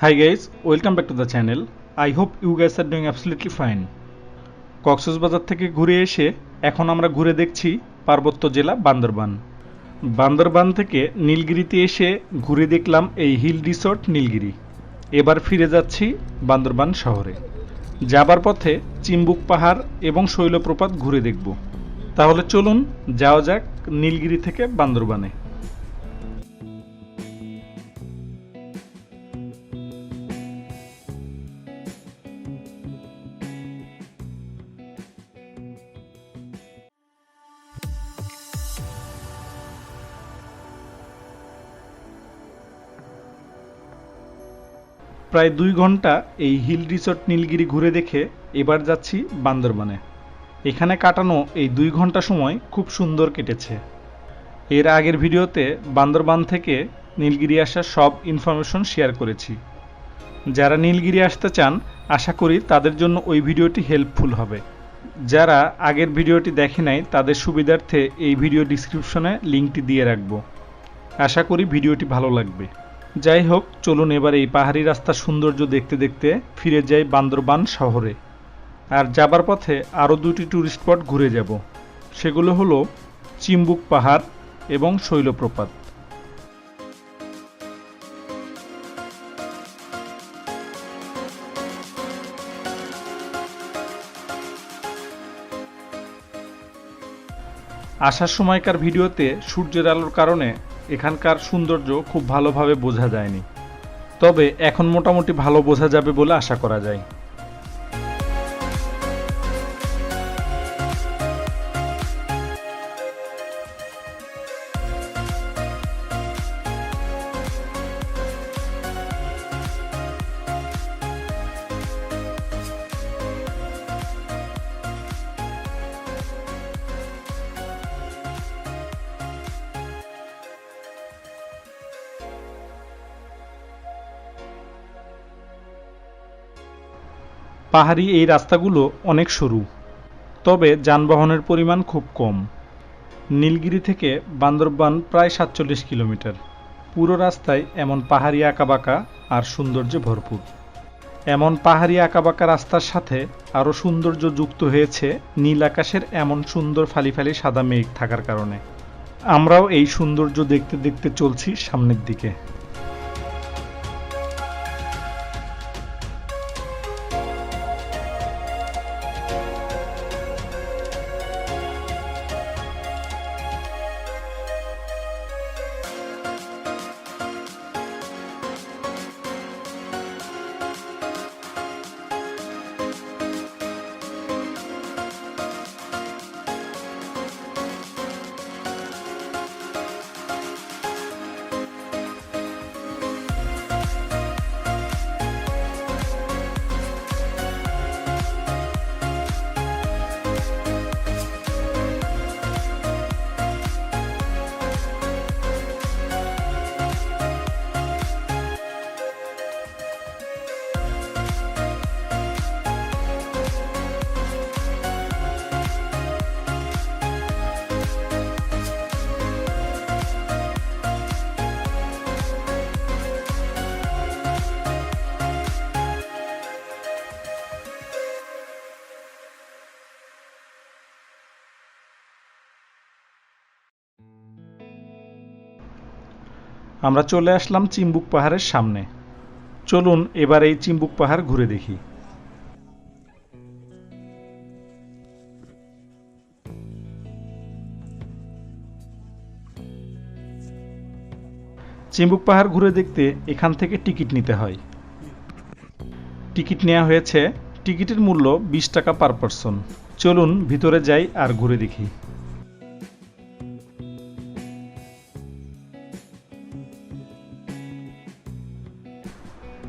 Hi guys, welcome back to the channel. I hope you guys are doing absolutely fine. Cox's Bazar থেকে ঘুরে এসে এখন আমরা ঘুরে দেখছি পার্বত্য জেলা বান্দরবান। বান্দরবান থেকে নীলগিরিতে এসে ঘুরে দেখলাম এই হিল রিসোর্ট নীলগিরি। এবার ফিরে যাচ্ছি বান্দরবান শহরে। যাবার পথে চিম্বুক পাহাড় এবং শৈলপ্রপাত ঘুরে দেখব। তাহলে চলুন যাওয়া যাক নীলগিরি থেকে বান্দরবানে। প্রায় দুই ঘণ্টা এই হিল রিসোর্ট নীলগিরি ঘুরে দেখে এবার যাচ্ছি বান্দরবানে। এখানে কাটানো এই দুই ঘণ্টা সময় খুব সুন্দর কেটেছে। এর আগের ভিডিওতে বান্দরবান থেকে নীলগিরি আসার সব ইনফরমেশন শেয়ার করেছি। যারা নীলগিরি আসতে চান, আশা করি তাদের জন্য ওই ভিডিওটি হেল্পফুল হবে। যারা আগের ভিডিওটি দেখে নাই, তাদের সুবিধার্থে এই ভিডিও ডিসক্রিপশনে লিঙ্কটি দিয়ে রাখব। আশা করি ভিডিওটি ভালো লাগবে। যাই হোক, চলুন এবার এই পাহাড়ি রাস্তার সৌন্দর্য দেখতে দেখতে ফিরে যাই বান্দরবান শহরে। আর যাবার পথে আরও দুটি ট্যুরিস্ট স্পট ঘুরে যাব। সেগুলো হলো চিম্বুক পাহাড় এবং শৈলপ্রপাত। আসার সময়কার ভিডিওতে সূর্যের আলোর কারণে এখানকার সৌন্দর্য খুব ভালোভাবে বোঝা যায়নি। তবে এখন মোটামুটি ভালো বোঝা যাবে বলে আশা করা যায়। পাহাড়ি এই রাস্তাগুলো অনেক সরু, তবে যানবাহনের পরিমাণ খুব কম। নীলগিরি থেকে বান্দরবান প্রায় সাতচল্লিশ কিলোমিটার। পুরো রাস্তায় এমন পাহাড়ি আঁকাবাঁকা আর সৌন্দর্যে ভরপুর। এমন পাহাড়ি আঁকাবাঁকা রাস্তার সাথে আরও সৌন্দর্য যুক্ত হয়েছে নীল আকাশের এমন সুন্দর ফালি ফালি সাদা মেঘ থাকার কারণে। আমরাও এই সৌন্দর্য দেখতে দেখতে চলছি সামনের দিকে। আমরা চলে আসলাম চিম্বুক পাহাড়ের সামনে। চলুন এবার এই চিম্বুক পাহাড় ঘুরে দেখি। চিম্বুক পাহাড় ঘুরে দেখতে এখান থেকে টিকিট নিতে হয়। টিকিট নেওয়া হয়েছে, টিকিটের মূল্য বিশ টাকা পার পারসন। চলুন ভিতরে যাই আর ঘুরে দেখি।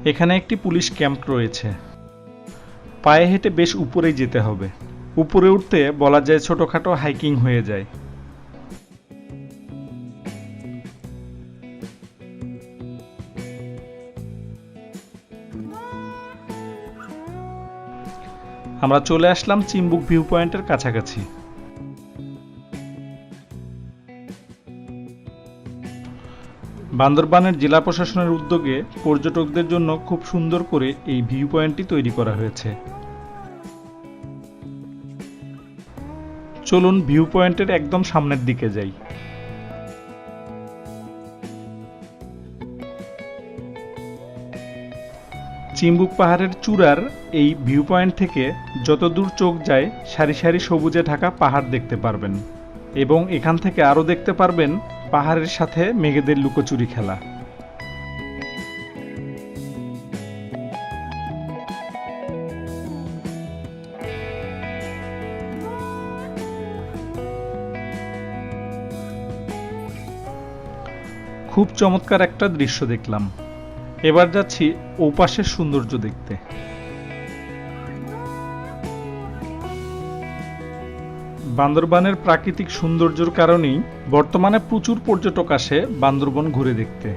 এখানে একটি পুলিশ ক্যাম্প রয়েছে। পায়ে হেঁটে বেশ উপরেই যেতে হবে। উপরে উঠতে বলা যায় ছোটখাটো হাইকিং হয়ে যায়। আমরা চলে আসলাম চিম্বুক ভিউ পয়েন্টের কাছাকাছি। বান্দরবানের জেলা প্রশাসনের উদ্যোগে পর্যটকদের জন্য খুব সুন্দর করে এই ভিউ পয়েন্টটি তৈরি করা হয়েছে। চলুন ভিউ পয়েন্টের একদম সামনের দিকে যাই। চিম্বুক পাহাড়ের চূড়ার এই ভিউ পয়েন্ট থেকে যত দূর চোখ যায়, সারি সারি সবুজে ঢাকা পাহাড় দেখতে পারবেন। এবং এখান থেকে আরও দেখতে পারবেন পাহাড়ের সাথে মেঘেদের লুকোচুরি খেলা। খুব চমৎকার একটা দৃশ্য দেখলাম। এবার যাচ্ছি ওপাশের সৌন্দর্য দেখতে। বান্দরবানের প্রাকৃতিক সৌন্দর্যের কারণেই বর্তমানে প্রচুর পর্যটক আসে বান্দরবন ঘুরে দেখতে।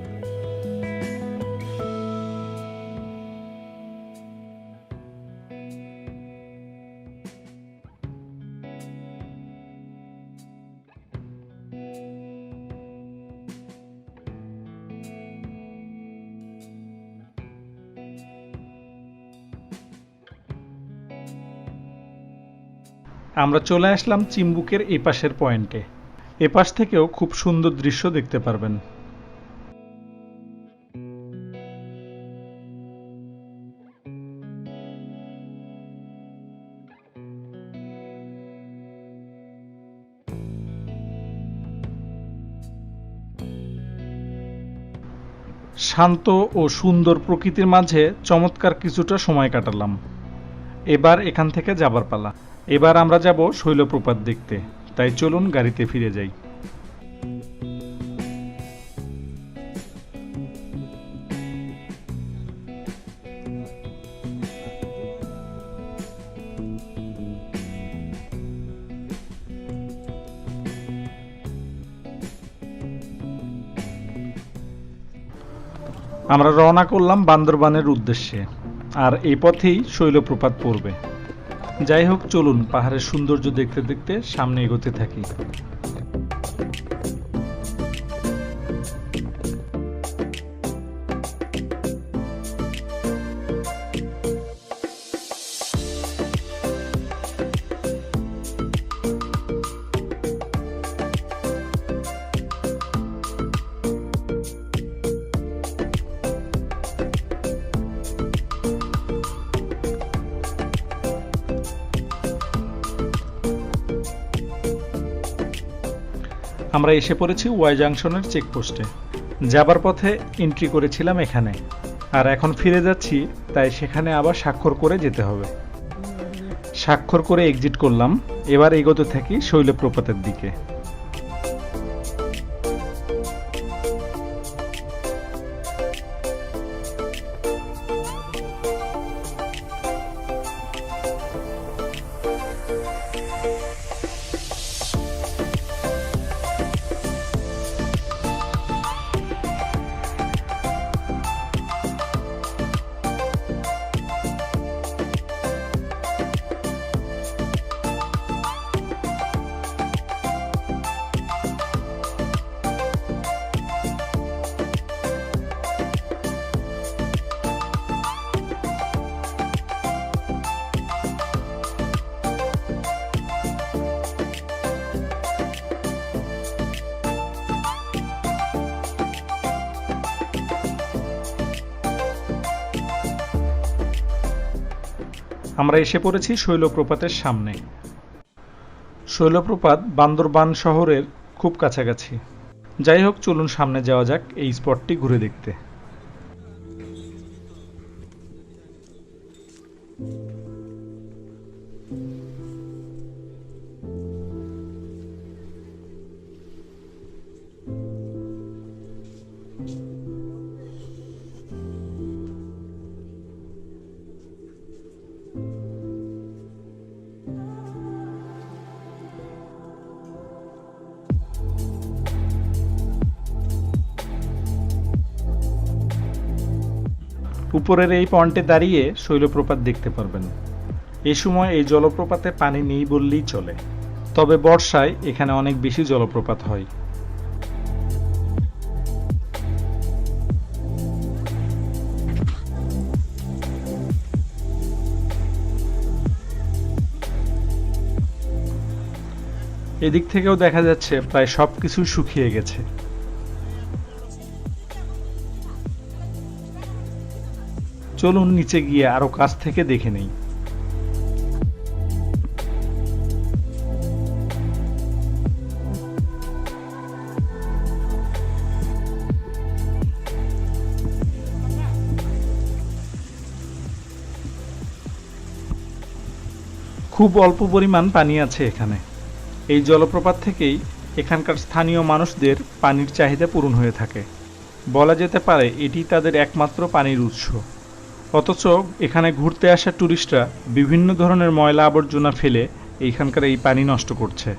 আমরা চলে আসলাম চিম্বুকের এপাশের পয়েন্টে। এপাশ থেকেও খুব সুন্দর দৃশ্য দেখতে পারবেন। শান্ত ও সুন্দর প্রকৃতির মাঝে চমৎকার কিছুটা সময় কাটালাম। এবার এখান থেকে যাবার পালা। এবার আমরা যাব শৈলপ্রপাত দেখতে। তাই চলুন গাড়িতে ফিরে যাই। আমরা রওনা করলাম বান্দরবানের উদ্দেশ্যে। আর এই পথেই শৈলপ্রপাত পড়বে। যাই হোক চলুন পাহাড়ের সৌন্দর্য দেখতে দেখতে সামনে এগোতে থাকি। আমরা এসে পড়েছি ওয়াই জাংশনের চেকপোস্টে। যাবার পথে এন্ট্রি করেছিলাম এখানে। আর এখন ফিরে যাচ্ছি, তাই সেখানে আবার স্বাক্ষর করে যেতে হবে। স্বাক্ষর করে এক্সিট করলাম, এবার এগোতে থাকি শৈলপ্রপাতের দিকে। আমরা এসে পড়েছি শৈলপ্রপাতের সামনে। শৈলপ্রপাত বান্দরবান শহরের খুব কাছাকাছি। যাই হোক, চলুন সামনে যাওয়া যাক এই স্পটটি ঘুরে দেখতে। উপরের এই পয়েন্টে দাঁড়িয়ে শৈলপ্রপাত দেখতে পারবেন। এ সময় এই জলপ্রপাতে পানি নেই বললেই চলে। তবে বর্ষায় এখানে অনেক বেশি জলপ্রপাত হয়। এদিক থেকেও দেখা যাচ্ছে প্রায় সব কিছু শুকিয়ে গেছে। চলুন নিচে গিয়ে আরও কাছ থেকে দেখে নেই। খুব অল্প পরিমাণ পানি আছে এখানে। এই জলপ্রপাত থেকেই এখানকার স্থানীয় মানুষদের পানির চাহিদা পূরণ হয়ে থাকে। বলা যেতে পারে এটি তাদের একমাত্র পানির উৎস। অথচ এখানে ঘুরতে আসা ট্যুরিস্টরা বিভিন্ন ধরনের ময়লা আবর্জনা ফেলে এইখানকার এই পানি নষ্ট করছে।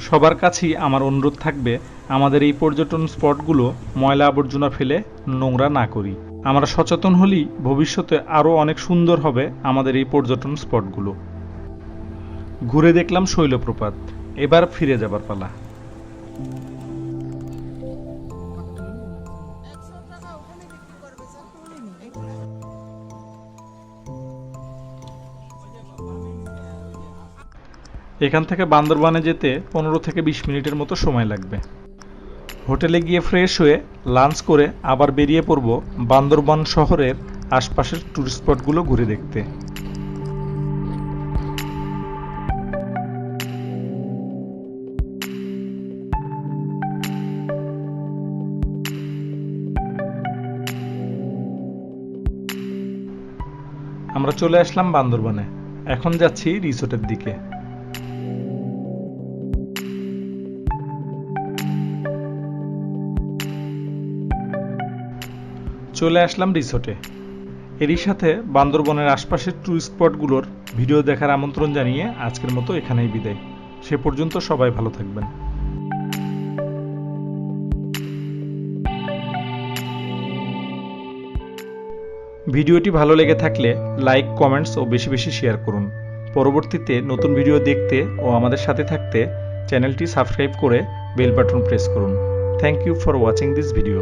সবার কাছেই আমার অনুরোধ থাকবে, আমাদের এই পর্যটন স্পটগুলো ময়লা আবর্জনা ফেলে নোংরা না করি। আমরা সচেতন হলেই ভবিষ্যতে আরও অনেক সুন্দর হবে আমাদের এই পর্যটন স্পটগুলো। ঘুরে দেখলাম শৈলপ্রপাত, এবার ফিরে যাবার পালা। এখান থেকে বান্দরবানে যেতে পনেরো থেকে বিশ মিনিটের মতো সময় লাগবে। হোটেলে গিয়ে ফ্রেশ হয়ে লাঞ্চ করে আবার বেরিয়ে পড়ব বান্দরবান শহরের আশপাশের টুরিস্ট স্পটগুলো ঘুরে দেখতে। আমরা চলে আসলাম বান্দরবানে। এখন যাচ্ছি রিসোর্টের দিকে। চলে আসলাম রিসোর্টে। এরই সাথে বান্দরবনের আশপাশের টুরিস্ট স্পটগুলোর ভিডিও দেখার আমন্ত্রণ জানিয়ে আজকের মতো এখানেই বিদায়। সে পর্যন্ত সবাই ভালো থাকবেন। ভিডিওটি ভালো লেগে থাকলে লাইক, কমেন্টস ও বেশি বেশি শেয়ার করুন। পরবর্তীতে নতুন ভিডিও দেখতে ও আমাদের সাথে থাকতে চ্যানেলটি সাবস্ক্রাইব করে বেল বাটন প্রেস করুন। Thank you for watching this video